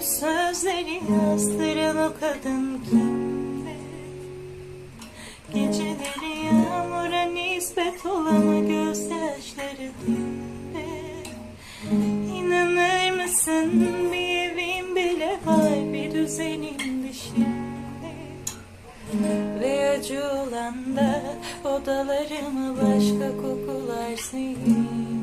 Sözleri yazdıran o kadın kimdi? Geceleri yağmura nispet olan o gözyaşları dinde İnanır mısın bir evim bile var bir düzenim dışında? Ve acı olan da odalarıma başka kokular senin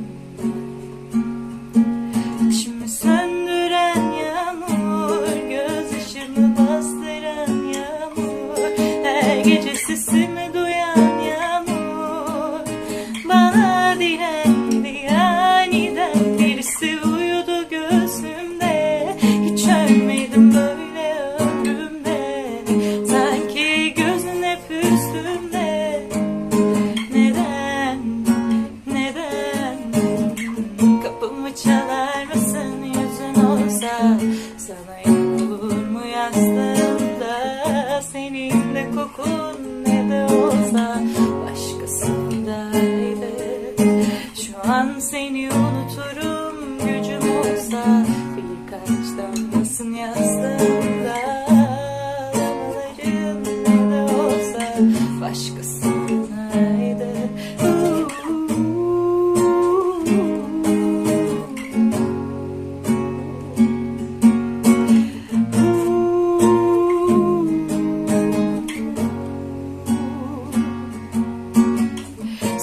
olsa Sana yan olur mu yastığımda? Senin de kokun ne de olsa. Başkasındaydı Şu an seni unuturum gücüm olsa. Birkaç damlasın yastığımda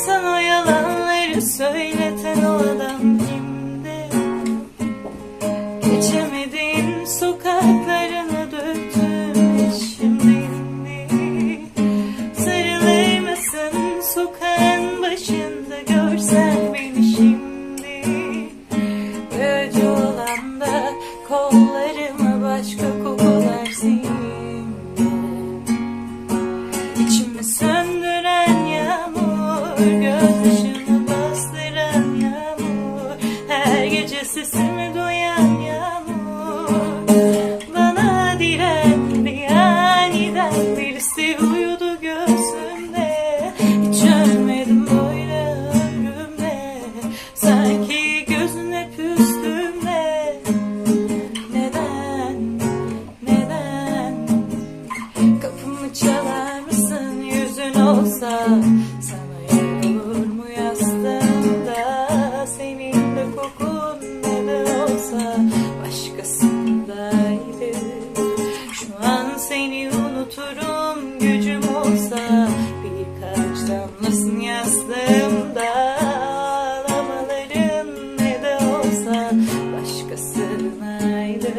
Sana yalanları söyleten o adam kimdi? Geçemediğin sokaklarına döktüm şimdi Sarılır mısın sokağın başında görsen beni şimdi acı olan da kollarıma Sana mu yastığımda Senin de kokun olsa Başkasındaydı Şu an seni unuturum gücüm olsa Birkaç damlasın yastığımda Ağlamaların ne de olsa Başkasınaydı